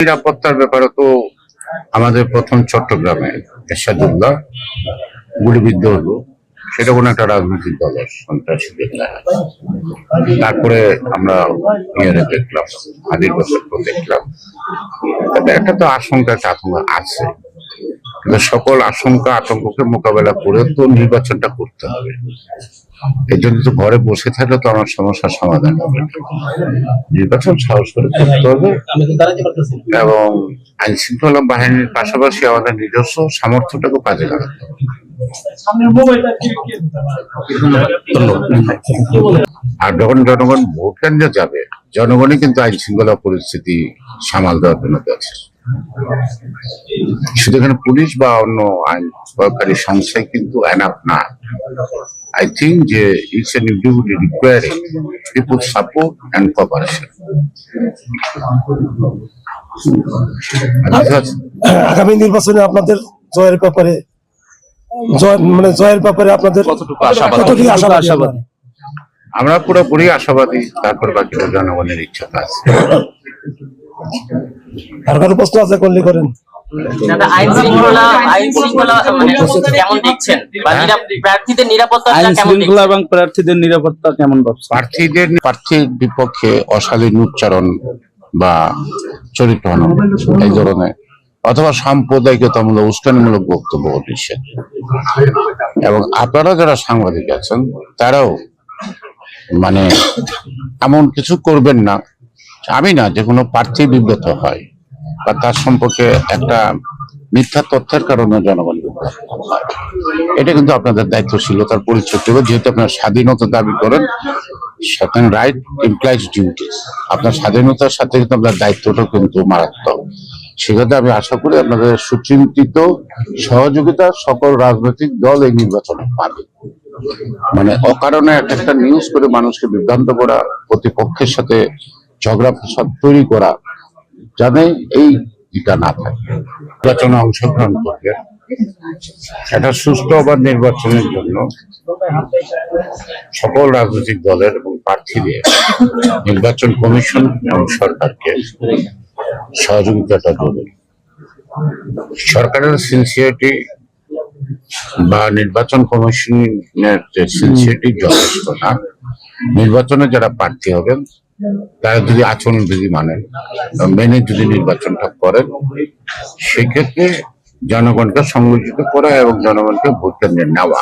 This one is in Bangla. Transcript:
নিরাপত্তার ব্যাপারে তো আমাদের প্রথম চট্টগ্রামে এরশাদুল্লাহ, গুলিবিদ্ধ হলো। সেটা কোনো একটা রাজনৈতিক দল সন্ত্রাসী দেখলাম তারপরে আমরা ইয়ারে দেখলাম হাজির বছর দেখলাম। একটা তো আশঙ্কা একটা আছে। সকল আশঙ্কা, আতঙ্ককে মোকাবেলা করে তো নির্বাচনটা করতে হবে। এই জন্য তো ঘরে বসে থাকলে তো আমার সমস্যার সমাধান হবে। নির্বাচন সাহস করে করতে হবে এবং আইন শৃঙ্খলা বাহিনীর পাশাপাশি আমাদের নিজস্ব সামর্থ্যটাকে কাজে লাগাতে আর যখন জনগণ ভোট কেন্দ্রে যাবে, জনগণই কিন্তু আইন শৃঙ্খলা পরিস্থিতি সামাল দেওয়ার জন্য আছে শুধু এখানে পুলিশ বা অন্য আইন সরকারি সংস্থায় কিন্তু এনাফ না আই থিঙ্ক যে it's N individual recurring people support and cooperation আগামী নির্বাচনে আপনাদের জয়ের ব্যাপারে জয় মানে জয়ের ব্যাপারে আপনাদের কতটুকু আশাবাদী? আমরা পুরোপুরি আশাবাদী তারপর বাকিটা জনগণের ইচ্ছা আছে। আর কারও প্রশ্ন আছে করলে করেন। মানে কেমন দেখছেন? বা নিরাপ- প্রার্থীদের নিরাপত্তা আইন কেমন শৃঙ্খলা দেখছেন এবং প্রার্থীদের নিরাপত্তা কেমন ভাবছেন? প্রার্থীদের প্রার্থীর বিপক্ষে অশালীন উচ্চারণ বা চরিত্র এই ধরনের অথবা সাম্প্রদায়িকতামূলক উস্কানিমূলক বক্তব্য নিষেধ এবং আপনারা যারা সাংবাদিক আছেন তারাও মানে এমন কিছু করবেন না আমি না যে কোনো প্রার্থী বিব্রত হয়, বা তার সম্পর্কে একটা মিথ্যা তথ্যের কারণে জনগণ এটা কিন্তু আপনাদের দায়িত্বশীলতার পরিচয় দেবে। যেহেতু আপনার স্বাধীনতা দাবি করেন সেখানে রাইট ইমপ্লাইজ ডিউটিস আপনার স্বাধীনতার সাথে কিন্তু আপনার দায়িত্বটা কিন্তু মারাত্মক। সেক্ষেত্রে আমি আশা করি আপনাদের সুচিন্তিত সহযোগিতা সকল রাজনৈতিক দল এই নির্বাচনে পাবে। মানে অকারণে একটা নিউজ করে মানুষকে বিভ্রান্ত করা, প্রতিপক্ষের সাথে ঝগড়া ফসাদ তৈরি করা যাতে এই এটা না থাকে নির্বাচনে অংশগ্রহণ করবে। একটা সুষ্ঠু আবার নির্বাচনের জন্য সকল রাজনৈতিক দলের এবং প্রার্থীদের নির্বাচন কমিশন এবং সরকারকে সহযোগিতাটা জরুরি সরকারের সিনসিয়ারিটি বা নির্বাচন কমিশনের সিনসিয়ারিটি যথেষ্ট না। নির্বাচনে যারা প্রার্থী হবেন তারা যদি আচরণ বিধি মানেন বা মেনে যদি নির্বাচনটা করেন, সেক্ষেত্রে জনগণকে সংগঠিত করা এবং জনগণকে ভোট কেন্দ্রে নেওয়া।